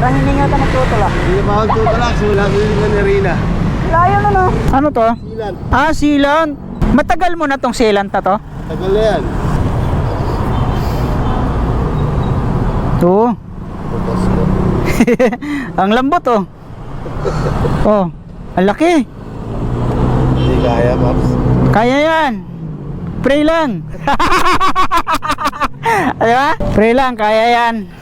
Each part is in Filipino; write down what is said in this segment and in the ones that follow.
Parang hindi nga ito magtutulak. Hindi na makagtutulak. So, wala ko yung ni Rina. Layo na no. Ano to? Silan. Ah, silan. Matagal mo na tong silan ta to? Tagal na yan. To. Ang lambot oh. oh, ang laki. Hindi kaya, Paps. Kaya yan. Pray lang. Di ba? Pray lang, kaya yan.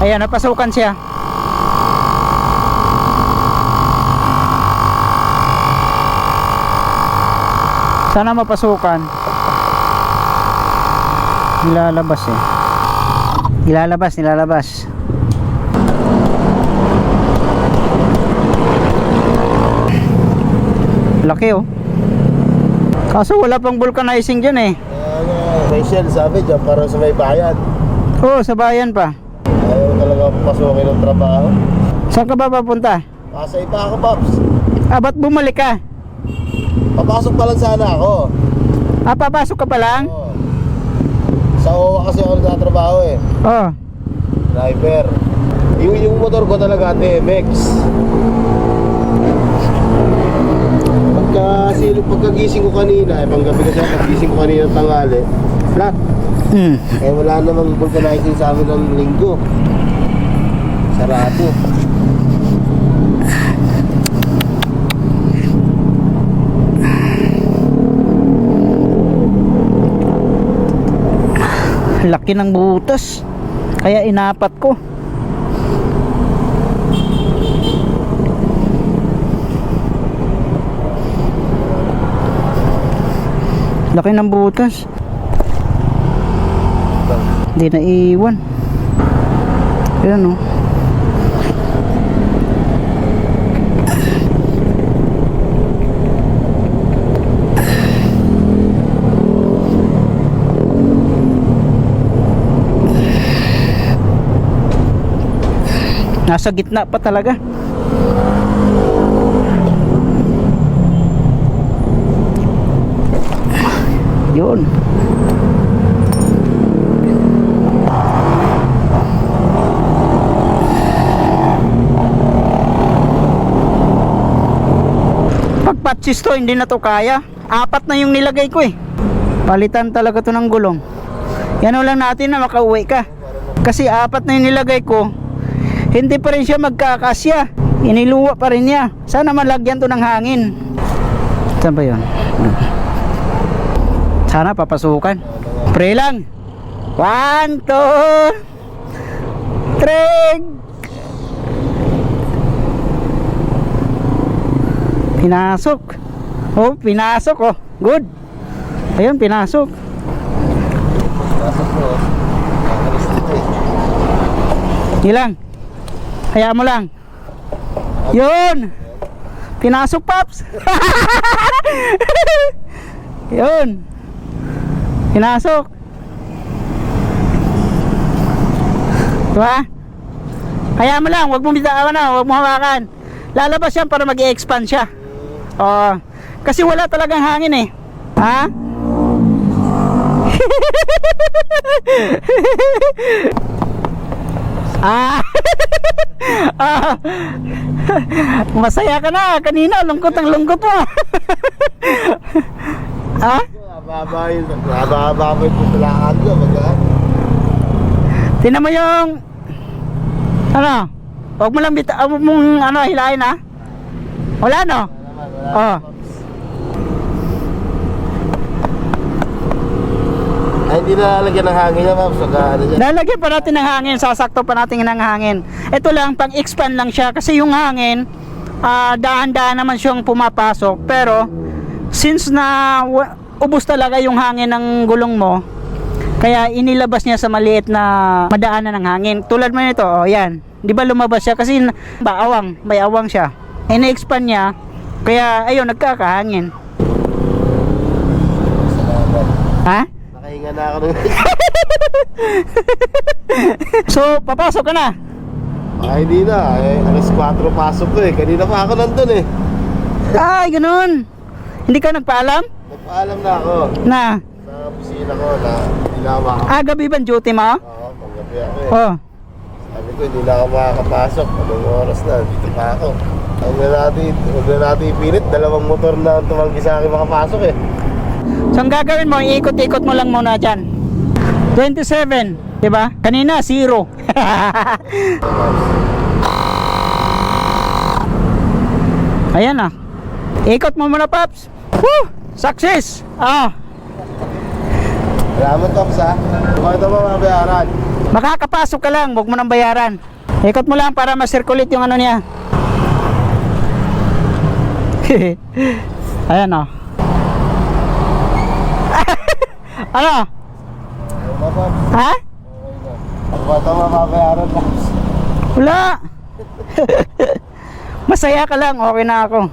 Ayan, napasukan siya. Sana mapasukan. Nilalabas eh. Nilalabas, nilalabas. Laki oh. Kaso wala pang vulcanizing dyan eh. Ano, may shell sabi dyan para sa may bayan. Oo, sa bayan pa. Ayaw talaga pasukin ng trabaho. Saan ka ba papunta? Pasay pa ako, Paps. Ah, ba't bumalik ka? Papasok pa lang sana ako. Ah, papasok ka pa lang? Oo. Sa OWA kasi ako nagtatrabaho eh. Oo. Driver. Yung, yung motor ko talaga, TMX. Pagka, sino, pagkagising ko kanina, eh, panggabi kasi paggising ko kanina ng tangali, flat. Hmm. Eh wala namang vulcanizing sa amin ng linggo. Sarado. Laki ng butas. Kaya inapat ko. Laki ng butas. Hindi na iwan. Ayan oh. o. Nasa gitna pa talaga. Yun. Patsis to, hindi na to kaya. Apat na yung nilagay ko eh. Palitan talaga to ng gulong. Yan lang natin na makauwi ka. Kasi apat na yung nilagay ko, hindi pa rin siya magkakasya. Iniluwa pa rin niya. Sana malagyan to ng hangin. Saan ba yun? Sana papasukan. Pray lang. One, two, three. Pinasok. Oh, pinasok oh. Good. Ayun, pinasok. Ilang. Hayaan mo lang. Yun. Pinasok, Paps. Yun. Pinasok. Diba? Hayaan mo lang. Huwag mo bitawan na. Huwag mo hawakan. Lalabas yan para mag-expand siya. Oo. Kasi wala talagang hangin eh. Ha? Ah. ah. Masaya ka na. Kanina, lungkot ang lungkot mo. ah? Mababa yun. Mababa pa yung pupulaan ko. Tinan mo yung... Ano? Huwag mo lang bita... Huwag mong ano, hilahin ha? Wala no? Naman, wala. Oh. Ay, hindi na lalagyan ng hangin niya, ano dyan. Lalagyan pa natin ng hangin, sasakto pa natin ng hangin. Ito lang, pag-expand lang siya kasi yung hangin, ah, daan-daan naman siyang pumapasok. Pero, since na ubos talaga yung hangin ng gulong mo, kaya inilabas niya sa maliit na madaanan ng hangin. Tulad mo nito, oh, yan. Di ba lumabas siya? Kasi ba, awang, may awang siya. Ina-expand niya, kaya ayun, nagkakahangin. Salamat. Ha? Nakahinga na ako ng... So, papasok ka na. Ay, hindi na. Eh, alas 4 pasok ko eh. Kanina pa ako nandun eh. Ay, ganun. Hindi ka nagpaalam? Nagpaalam na ako Na, sa opisina ko na na ako ah, gabi ba duty mo? Oo, panggabi ako eh. Oh. Sabi ko, hindi na ako makakapasok. Anong oras na? Dito pa ako. Huwag na natin, huwag na natin ipilit. Dalawang motor na ang tumanggi sa akin makapasok eh. So, ang gagawin mo, ikot-ikot mo lang muna dyan. 27, di ba? Kanina, zero. Ayan na. Ikot mo muna, Paps. Woo! Success! Ah, Salamat, Tops ha. Kung ito mo mabayaran. makakapasok ka lang, huwag mo nang bayaran. Ikot mo lang para ma-circulate yung ano niya. Ayan o. ano? Ha? Mo mabayaran, Pops. Wala. Masaya ka lang, okay na ako.